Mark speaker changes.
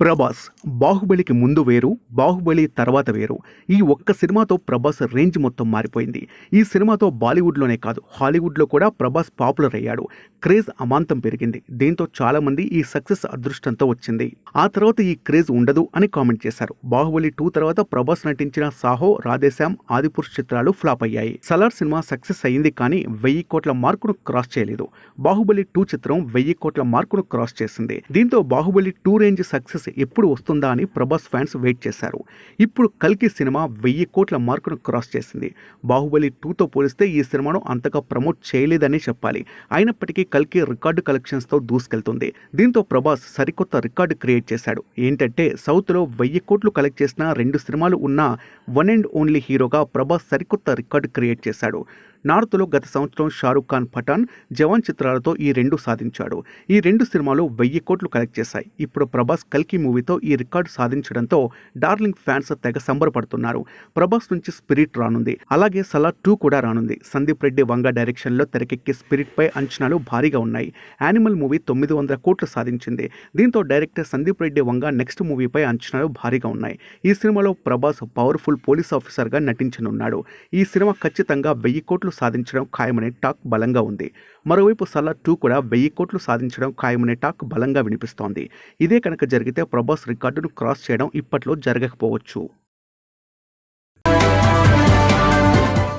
Speaker 1: ప్రభాస్ బాహుబలికి ముందు వేరు బాహుబలి తర్వాత వేరు. ఈ ఒక్క సినిమాతో ప్రభాస్ రేంజ్ మొత్తం మారిపోయింది. ఈ సినిమాతో బాలీవుడ్లోనే కాదు హాలీవుడ్లో కూడా ప్రభాస్ పాపులర్ అయ్యాడు. క్రేజ్ అమాంతం పెరిగింది. దీంతో చాలామంది ఈ సక్సెస్ అదృష్టంతో వచ్చింది. ఆ తర్వాత ఈ క్రేజ్ ఉండదు అని కామెంట్ చేశారు. బాహుబలి టూ తర్వాత ప్రభాస్ నటించిన సాహో రాధేశ్యామ్ ఆదిపురుష్ చిత్రాలు ఫ్లాప్ అయ్యాయి. సలార్ సినిమా సక్సెస్ అయింది కానీ వెయ్యి కోట్ల మార్కును క్రాస్ చేయలేదు. బాహుబలి టూ చిత్రం వెయ్యి కోట్ల మార్కును క్రాస్ చేసింది. దీంతో బాహుబలి టూ రేంజ్ సక్సెస్ ఎప్పుడు వస్తుందా అని ప్రభాస్ ఫ్యాన్స్ వెయిట్ చేశారు. ఇప్పుడు కల్కి సినిమా వెయ్యి కోట్ల మార్కును క్రాస్ చేసింది. బాహుబలి టూతో పోలిస్తే ఈ సినిమాను అంతగా ప్రమోట్ చేయలేదని చెప్పాలి. అయినప్పటికీ కల్కి రికార్డు కలెక్షన్స్తో దూసుకెళ్తుంది. దీంతో ప్రభాస్ సరికొత్త రికార్డు క్రియేట్ చేశాడు. ఏంటంటే సౌత్లో వెయ్యి కోట్లు కలెక్ట్ చేసిన రెండు సినిమాలు ఉన్న వన్ అండ్ ఓన్లీ హీరోగా ప్రభాస్ సరికొత్త రికార్డు క్రియేట్ చేశాడు. నార్త్లో గత సంవత్సరం షారుఖ్ ఖాన్ పఠాన్ జవాన్ చిత్రాలతో ఈ రెండు సాధించాడు. ఈ రెండు సినిమాలు వెయ్యి కోట్లు కలెక్ట్ చేశాయి. ఇప్పుడు ప్రభాస్ కల్కి మూవీతో ఈ రికార్డు సాధించడంతో డార్లింగ్ ఫ్యాన్స్ తెగ సంబరపడుతున్నారు. ప్రభాస్ నుంచి స్పిరిట్ రానుంది. అలాగే సలా టూ కూడా రానుంది. సందీప్ రెడ్డి వంగ డైరెక్షన్లో తెరకెక్కే స్పిరిట్ పై అంచనాలు భారీగా ఉన్నాయి. యానిమల్ మూవీ తొమ్మిది వందల కోట్లు సాధించింది. దీంతో డైరెక్టర్ సందీప్ రెడ్డి వంగ నెక్స్ట్ మూవీపై అంచనాలు భారీగా ఉన్నాయి. ఈ సినిమాలో ప్రభాస్ పవర్ఫుల్ పోలీస్ ఆఫీసర్గా నటించనున్నాడు. ఈ సినిమా ఖచ్చితంగా వెయ్యి కోట్లు సాధించడం ఖాయమనే టాక్ బలంగా ఉంది. మరోవైపు సల్లా టూ కూడా వెయ్యి కోట్లు సాధించడం ఖాయమనే టాక్ బలంగా వినిపిస్తోంది. ఇదే కనుక జరిగితే ప్రభాస్ రికార్డును క్రాస్ చేయడం ఇప్పట్లో జరగకపోవచ్చు.